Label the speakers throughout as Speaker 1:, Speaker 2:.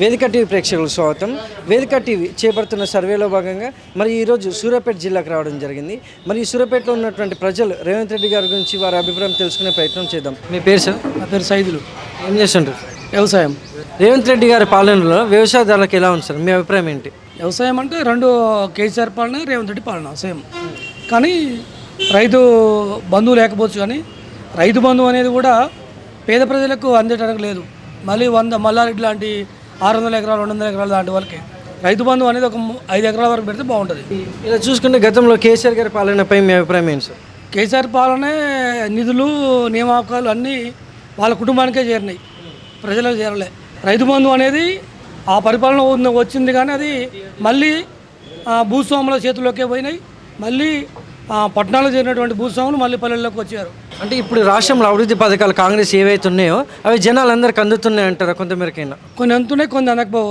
Speaker 1: వేదిక టీవీ ప్రేక్షకులకు స్వాగతం. వేదిక టీవీ చేపడుతున్న సర్వేలో భాగంగా మరి ఈరోజు సూర్యాపేట జిల్లాకు రావడం జరిగింది. మరి ఈ సూర్యాపేటలో ఉన్నటువంటి ప్రజలు రేవంత్ రెడ్డి గారి గురించి వారి అభిప్రాయం తెలుసుకునే ప్రయత్నం చేద్దాం. మీ పేరు సార్?
Speaker 2: నా పేరు సైదులు.
Speaker 1: ఏం చేస్తుంటారు
Speaker 2: వ్యవసాయం.
Speaker 1: రేవంత్ రెడ్డి గారి పాలనలో వ్యవసాయదారులకు ఎలా ఉంది సార్? మీ అభిప్రాయం ఏంటి?
Speaker 2: వ్యవసాయం అంటే రెండు కేసీఆర్ పాలన రేవంత్ రెడ్డి పాలన సేమ్. కానీ రైతు బంధువు లేకపోవచ్చు కానీ రైతు బంధువు అనేది కూడా పేద ప్రజలకు అందేటరకు లేదు. మళ్ళీ వంద మల్లారెడ్డి లాంటి ఆరు వందల ఎకరాలు రెండు వందల ఎకరాలు లాంటి వాళ్ళకి. రైతు బంధువు అనేది ఒక ఐదు ఎకరాల వరకు పెడితే బాగుంటుంది.
Speaker 1: ఇలా చూసుకుంటే గతంలో కేసీఆర్ గారి పాలనపై మీ అభిప్రాయం ఏంటి సార్?
Speaker 2: కేసీఆర్ పాలనే నిధులు నియామకాలు అన్నీ వాళ్ళ కుటుంబానికే చేరినాయి. ప్రజలకు చేరలే. రైతు బంధు అనేది ఆ పరిపాలన వచ్చింది కానీ అది మళ్ళీ భూస్వాముల చేతుల్లోకే పోయినాయి. మళ్ళీ ఆ, చేరినటువంటి భూస్వాములు మళ్ళీ పల్లెల్లోకి వచ్చారు.
Speaker 1: అంటే ఇప్పుడు రాష్ట్రంలో అభివృద్ధి పథకాలు కాంగ్రెస్ ఏవైతే ఉన్నాయో అవి జనాలందరికీ అందుతున్నాయి అంటారా కొంతమేరకైనా?
Speaker 2: కొన్ని అంతున్నాయి కొన్ని అనకపో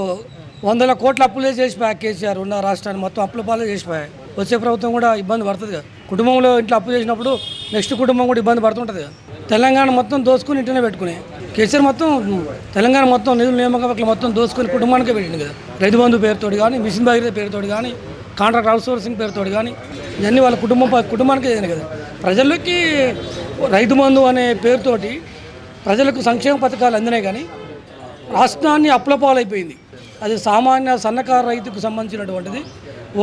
Speaker 2: వందల కోట్ల అప్పులే చేసిపోయా కేసీఆర్ ఉన్న రాష్ట్రాన్ని. మొత్తం అప్పుల పాలే చేసిపోయాయి. వచ్చే ప్రభుత్వం కూడా ఇబ్బంది పడుతుంది కదా. కుటుంబంలో ఇంట్లో అప్పు చేసినప్పుడు నెక్స్ట్ కుటుంబం కూడా ఇబ్బంది పడుతుంటుంది కదా. తెలంగాణ మొత్తం దోసుకుని ఇంటనే పెట్టుకునే కేసీఆర్ మొత్తం తెలంగాణ మొత్తం నిధులు నియామకాలు మొత్తం దోసుకుని కుటుంబానికే పెట్టింది కదా. రైతు బంధు పేరుతోటి కానీ మిషన్ భగీరథ పేరుతోటి కానీ కాంట్రాక్ట్ అవుట్సోర్సింగ్ పేరుతోటి కానీ ఇవన్నీ వాళ్ళ కుటుంబం కుటుంబానికి చేయండి కదా. ప్రజలకి రైతు బంధు అనే పేరుతోటి ప్రజలకు సంక్షేమ పథకాలు అందినాయి కానీ రాష్ట్రాన్ని అప్లపాలైపోయింది అది సామాన్య సన్నకారు రైతుకు సంబంధించినటువంటిది.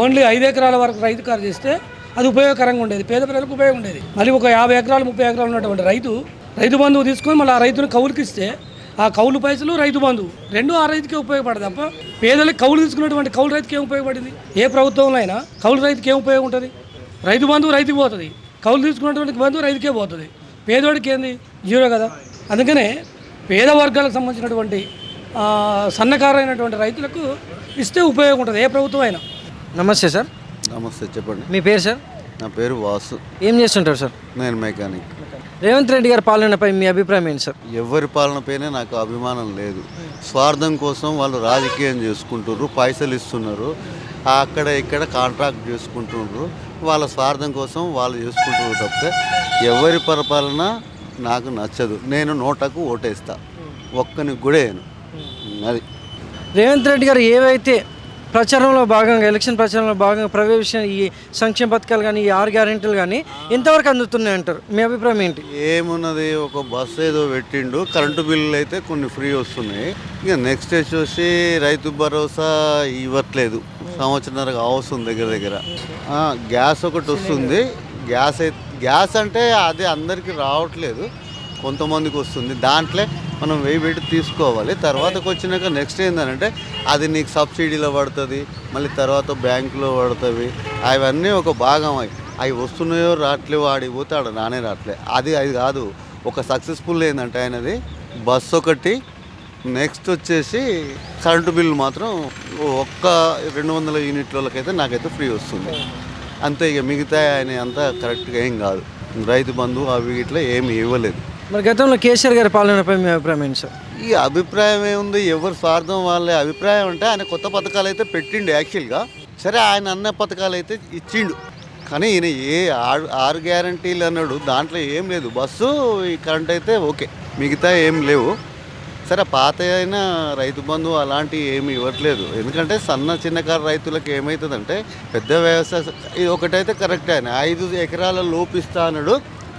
Speaker 2: ఓన్లీ ఐదు ఎకరాల వరకు రైతు కారు చేస్తే అది ఉపయోగకరంగా ఉండేది పేద ప్రజలకు ఉపయోగం ఉండేది. మళ్ళీ ఒక యాభై ఎకరాలు ముప్పై ఎకరాలు ఉన్నటువంటి రైతు రైతు బంధువు తీసుకొని మళ్ళీ ఆ రైతును కౌలుకిస్తే ఆ కౌలు పైసలు రైతు బంధువు రెండు ఆ రైతుకే ఉపయోగపడదు తప్ప పేదలకు కౌలు తీసుకున్నటువంటి కౌలు రైతుకి ఏం ఉపయోగపడింది? ఏ ప్రభుత్వంలో అయినా కౌలు రైతుకి ఏం ఉపయోగం ఉంటుంది? రైతు బంధువు రైతుకి పోతుంది. కౌలు తీసుకున్నటువంటి బంధువు రైతుకే పోతుంది. పేదోడికి ఏంది? జీరో కదా. అందుకనే పేద వర్గాలకు సంబంధించినటువంటి ఆ, సన్నకారైనటువంటి రైతులకు ఇస్తే ఉపయోగం ఉంటుంది. ఏ ప్రభుత్వం అయినా.
Speaker 1: నమస్తే సార్.
Speaker 3: నమస్తే చెప్పండి.
Speaker 1: మీ పేరు సార్?
Speaker 3: నా పేరు వాసు.
Speaker 1: ఏం చేస్తుంటారు సార్?
Speaker 3: నేను మెకానిక్.
Speaker 1: రేవంత్ రెడ్డి గారి పాలనపై మీ అభిప్రాయం ఏంటి సార్?
Speaker 3: ఎవరి పాలనపైనే నాకు అభిమానం లేదు. స్వార్థం కోసం వాళ్ళు రాజకీయం చేసుకుంటున్నారు పైసలు ఇస్తున్నారు. అక్కడ ఇక్కడ కాంట్రాక్ట్ చేసుకుంటున్నారు వాళ్ళ స్వార్థం కోసం వాళ్ళు చేసుకుంటున్నారు తప్పితే ఎవరి పరిపాలన నాకు నచ్చదు. నేను నోటకు ఓటేస్తా. ఒక్కనికి కూడా వేయను అది.
Speaker 1: రేవంత్ రెడ్డి గారు ఏవైతే ప్రచారంలో భాగంగా ఎలక్షన్ ప్రచారంలో భాగంగా ప్రవేశ ఈ సంక్షేమ పథకాలు కానీ ఈ ఆరు గ్యారెంటీలు కానీ ఎంతవరకు అందుతున్నాయి అంటారు. మీ అభిప్రాయం ఏంటి?
Speaker 3: ఏమున్నది ఒక బస్సు ఏదో పెట్టిండు కరెంటు బిల్లులు అయితే కొన్ని ఫ్రీ వస్తున్నాయి. ఇక నెక్స్ట్ వచ్చేసి రైతు భరోసా ఇవ్వట్లేదు. సంవత్సరంన్నర అవసరం దగ్గర దగ్గర. గ్యాస్ ఒకటి వస్తుంది. గ్యాస్ అయితే గ్యాస్ అంటే అది అందరికీ రావట్లేదు. కొంతమందికి వస్తుంది. దాంట్లో మనం వెయ్యి పెట్టి తీసుకోవాలి. తర్వాతకు వచ్చినాక నెక్స్ట్ ఏంటంటే అది నీకు సబ్సిడీలో పడుతుంది మళ్ళీ తర్వాత బ్యాంకులో పడుతుంది. అవన్నీ ఒక భాగం అవి అవి వస్తున్నాయో రావట్లేవో ఆడికి పోతే ఆడ నానే రావట్లే. అది అది కాదు. ఒక సక్సెస్ఫుల్ ఏంటంటే ఆయనది బస్ ఒకటి నెక్స్ట్ వచ్చేసి కరెంటు బిల్లు మాత్రం ఒక్క రెండు వందల యూనిట్లకైతే నాకైతే ఫ్రీ వస్తుంది. అంతే ఇక మిగతా ఆయన అంతా కరెక్ట్గా ఏం కాదు. రైతు బంధు అవి ఇట్లా ఏమి ఇవ్వలేదు.
Speaker 1: మరి గతంలో కేసీఆర్ గారి పాలనపై మీ అభిప్రాయం ఏంటి సార్?
Speaker 3: ఈ అభిప్రాయం ఏముంది? ఎవరి స్వార్థం వాళ్ళ అభిప్రాయం అంటే ఆయన కొత్త పథకాలు అయితే పెట్టిండు యాక్చువల్గా. సరే ఆయన అన్న పథకాలు అయితే ఇచ్చిండు. కానీ ఈయన ఏ ఆరు ఆరు గ్యారంటీలు అన్నాడు దాంట్లో ఏం లేదు. బస్సు ఈ కరెంట్ అయితే ఓకే. మిగతా ఏం లేవు. సరే పాత అయినా రైతు బంధు అలాంటివి ఏమి ఇవ్వట్లేదు. ఎందుకంటే సన్న చిన్నకారు రైతులకు ఏమవుతుందంటే పెద్ద వ్యవసాయ ఇది ఒకటైతే కరెక్ట్ ఆయన. ఐదు ఎకరాల లోపిస్తా అన్నాడు.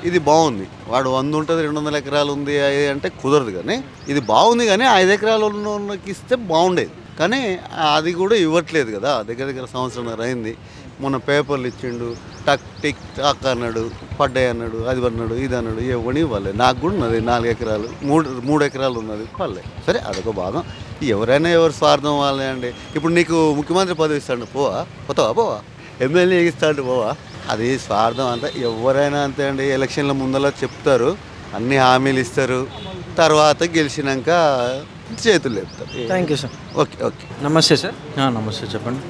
Speaker 3: ఇది బాగుంది. వాడు వంద ఉంటుంది రెండు వందల ఎకరాలు ఉంది అది అంటే కుదరదు కానీ ఇది బాగుంది కానీ ఐదు ఎకరాలు ఉన్నకి ఇస్తే బాగుండేది. కానీ అది కూడా ఇవ్వట్లేదు కదా దగ్గర దగ్గర సంవత్సరం అయింది. మొన్న పేపర్లు ఇచ్చిండు టక్ టిక్ టక్ అన్నాడు పడ్డాయి అన్నాడు అది అన్నాడు ఇది అన్నాడు ఇవ్వని ఇవ్వలేదు నాకు కూడా ఉన్నది నాలుగు ఎకరాలు మూడు మూడు ఎకరాలు ఉన్నది పర్లే సరే అదొక భాగం. ఎవరైనా ఎవరు స్వార్థం వాళ్ళే అండి. ఇప్పుడు నీకు ముఖ్యమంత్రి పదవి ఇస్తాడు పోవా? పోతావా? పోవా? ఎమ్మెల్యే ఇస్తాడు పోవా అది స్వార్థం అంతా ఎవరైనా అంతే అండి ఎలక్షన్ల ముందర చెప్తారు అన్ని హామీలు ఇస్తారు. తర్వాత గెలిచినాక చేతులు లేపుతారు.
Speaker 1: Thank you sir
Speaker 3: okay okay.
Speaker 1: నమస్తే సార్
Speaker 4: నమస్తే చెప్పండి.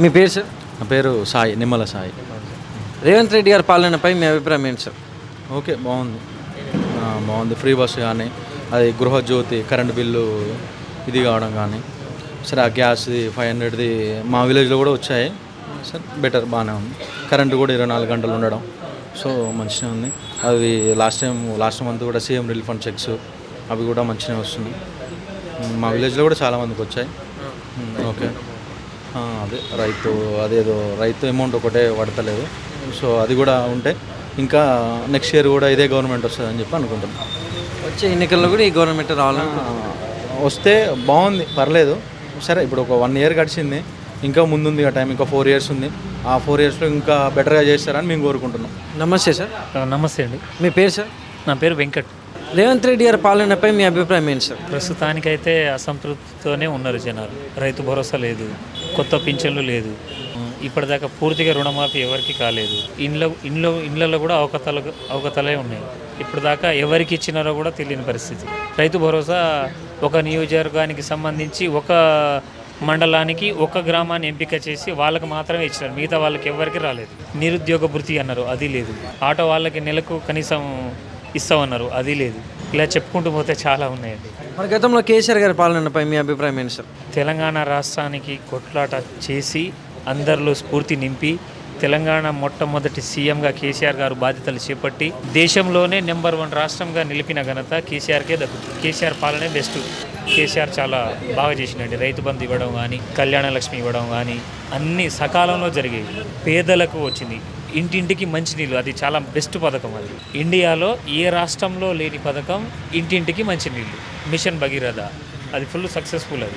Speaker 1: మీ పేరు సార్
Speaker 4: నా పేరు సాయి నిమ్మల సాయి.
Speaker 1: రేవంత్ రెడ్డి గారి పాలనపై మీ అభిప్రాయం ఏంటి సార్
Speaker 4: ఓకే బాగుంది. ఆ, బాగుంది. ఫ్రీ బస్సు కానీ అది గృహజ్యోతి కరెంట్ బిల్లు ఇది కావడం కానీ సరే ఆ గ్యాస్ది ఫైవ్ హండ్రెడ్ది మా విలేజ్లో కూడా వచ్చాయి. సరే బెటర్ బాగానే ఉంది. కరెంటు కూడా ఇరవై నాలుగు గంటలు ఉండడం. సో మంచిగా ఉంది. అది లాస్ట్ టైం లాస్ట్ మంత్ కూడా సీఎం రిలీఫ్ ఫండ్ చెక్స్ అవి కూడా మంచిగా వస్తున్నాయి మా విలేజ్లో కూడా చాలా మందికి వచ్చాయి. ఓకే అదే రైతు అదేదో రైతు అమౌంట్ ఒకటే పడతలేదు సో అది కూడా ఉంటే ఇంకా నెక్స్ట్ ఇయర్ కూడా ఇదే గవర్నమెంట్ వస్తుందని చెప్పి అనుకుంటున్నాం.
Speaker 1: వచ్చే ఎన్నికల్లో కూడా ఈ గవర్నమెంట్ రావాలని
Speaker 4: వస్తే బాగుంది పర్లేదు. సరే ఇప్పుడు ఒక వన్ ఇయర్ గడిచింది. ఇంకా ముందుంది ఆ టైం ఇంకా ఫోర్ ఇయర్స్ ఉంది. ఆ ఫోర్ ఇయర్స్లో ఇంకా బెటర్గా చేస్తారని మేము కోరుకుంటున్నాం.
Speaker 1: నమస్తే సార్.
Speaker 5: నమస్తే అండి.
Speaker 1: మీ పేరు సార్?
Speaker 5: నా పేరు వెంకట్.
Speaker 1: రేవంత్ రెడ్డి గారి పాలనపై మీ అభిప్రాయం ఏంటి సార్?
Speaker 5: ప్రస్తుతానికైతే అసంతృప్తితోనే ఉన్నారు జనాలు. రైతు భరోసా లేదు కొత్త పింఛన్లు లేదు. ఇప్పటిదాకా పూర్తిగా రుణమాఫీ ఎవరికి కాలేదు. ఇండ్ల ఇండ్ల ఇండ్లలో కూడా అవకతలు అవకతలే ఉన్నాయి. ఇప్పటిదాకా ఎవరికి ఇచ్చినారో కూడా తెలియని పరిస్థితి. రైతు భరోసా ఒక నియోజకవర్గానికి సంబంధించి ఒక మండలానికి ఒక గ్రామాన్ని ఎంపిక చేసి వాళ్ళకి మాత్రమే ఇచ్చినారు మిగతా వాళ్ళకి ఎవరికి రాలేదు. నిరుద్యోగ భృతి అన్నారు. అది లేదు. ఆటో వాళ్ళకి నెలకు కనీసం ఇస్తామన్నారు. అది లేదు. ఇలా చెప్పుకుంటూ పోతే చాలా ఉన్నాయండి.
Speaker 1: మరి గతంలో కేసీఆర్ గారి పాలనపై మీ అభిప్రాయం ఏంటి సార్?
Speaker 5: తెలంగాణ రాష్ట్రానికి కొట్లాట చేసి అందరిలో స్ఫూర్తి నింపి తెలంగాణ మొట్టమొదటి సీఎంగా కేసీఆర్ గారు బాధ్యతలు చేపట్టి దేశంలోనే నెంబర్ వన్ రాష్ట్రంగా నిలిపిన ఘనత కేసీఆర్కే దక్కుతుంది కేసీఆర్ పాలనే బెస్ట్. కేసీఆర్ చాలా బాగా చేసినండి రైతు బంధు ఇవ్వడం కానీ కళ్యాణ లక్ష్మి ఇవ్వడం కానీ అన్ని సకాలంలో జరిగేవి పేదలకు వచ్చింది. ఇంటింటికి మంచినీళ్ళు అది చాలా బెస్ట్ పథకం అది. ఇండియాలో ఏ రాష్ట్రంలో లేని పథకం ఇంటింటికి మంచినీళ్ళు. మిషన్ భగీరథ. అది ఫుల్ సక్సెస్ఫుల్ అది.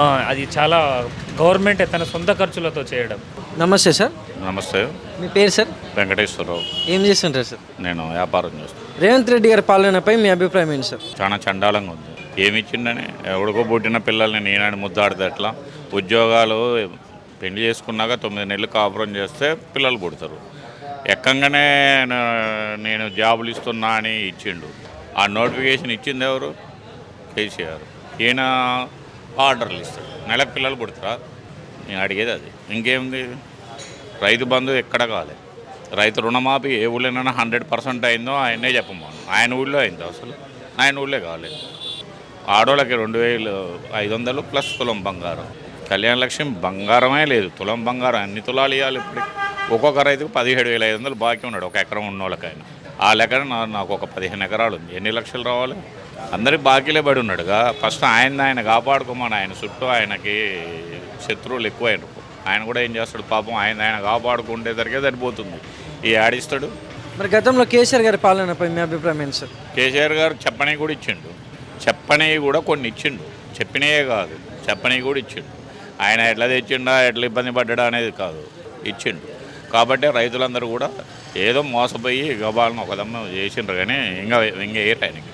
Speaker 5: ఆ, అది చాలా గవర్నమెంట్ తన సొంత ఖర్చులతో చేయడం.
Speaker 1: నమస్తే సార్.
Speaker 6: నమస్తే.
Speaker 1: మీ పేరు సార్?
Speaker 6: వెంకటేశ్వరరావు.
Speaker 1: ఏం చేస్తుంటారు సార్?
Speaker 6: నేను వ్యాపారం చేస్తాను
Speaker 1: రేవంత్ రెడ్డి గారి పాలనపై మీ అభిప్రాయం ఏంటి సార్?
Speaker 6: చాలా చండాలంగా ఉంది. ఏమి ఇచ్చిండని ఎవడికో పుట్టిన పిల్లల్ని నేనని ముద్దాడితే ఎట్లా? ఉద్యోగాలు పెళ్ళి చేసుకున్నాక తొమ్మిది నెలలు కాపురం చేస్తే పిల్లలు పుడతారు. ఎక్కంగానే నేను జాబులు ఇస్తున్నా అని ఇచ్చిండు. ఆ నోటిఫికేషన్ ఇచ్చింది ఎవరు? కేసీఆర్. ఈయన ఆర్డర్లు ఇస్తాడు. నెల పిల్లలు పుడతారా? నేను అడిగేది అది. ఇంకేముంది? రైతు బంధు ఎక్కడ కాలే. రైతు రుణమాఫీ ఏ ఊళ్ళోనైనా హండ్రెడ్ పర్సెంట్ అయిందో ఆయనే చెప్పమ్మా ఆయన ఊళ్ళో అయిందో అసలు? ఆయన ఊళ్ళో కాలేదు ఆడోళ్ళకి రెండు వేలు ఐదు వందలు ప్లస్ తులం బంగారం. కళ్యాణ లక్ష్యం బంగారమే లేదు. తులం బంగారం అన్ని తులాలు ఇవ్వాలి ఇప్పుడు? ఒక్కొక్క రైతుకు పదిహేడు వేల ఐదు వందలు బాకీ ఉన్నాడు ఒక ఎకరం ఉన్నోళ్ళకైనా. ఆ లెక్కన నాకు ఒక పదిహేను ఎకరాలు ఉంది. ఎన్ని లక్షలు రావాలి? అందరికి బాకీలే పడి ఉన్నాడుగా. ఫస్ట్ ఆయన ఆయన కాపాడుకోమని ఆయన చుట్టూ ఆయనకి శత్రువులు ఎక్కువైనరు. ఆయన కూడా ఏం చేస్తాడు పాపం? ఆయన ఆయన కాపాడుకుంటేసరికే సరిపోతుంది. ఈ ఆడిస్తాడు
Speaker 1: మరి గతంలో కేసీఆర్ గారి పాలనపై మీ అభిప్రాయం ఏంటి సార్?
Speaker 6: కేసీఆర్ గారు చెప్పని కూడా ఇచ్చిండు. చెప్పని కూడా కొన్ని ఇచ్చిండు. చెప్పినయే కాదు. చెప్పని కూడా ఇచ్చిండు. ఆయన ఎట్లా తెచ్చిండా ఎట్లా ఇబ్బంది పడ్డా అనేది కాదు. ఇచ్చిండు. కాబట్టి రైతులందరూ కూడా ఏదో మోసపోయి గబాలను ఒకదమ్మ చేసిండ్రు కానీ ఇంకా ఇంకా ఏ ఆయనకి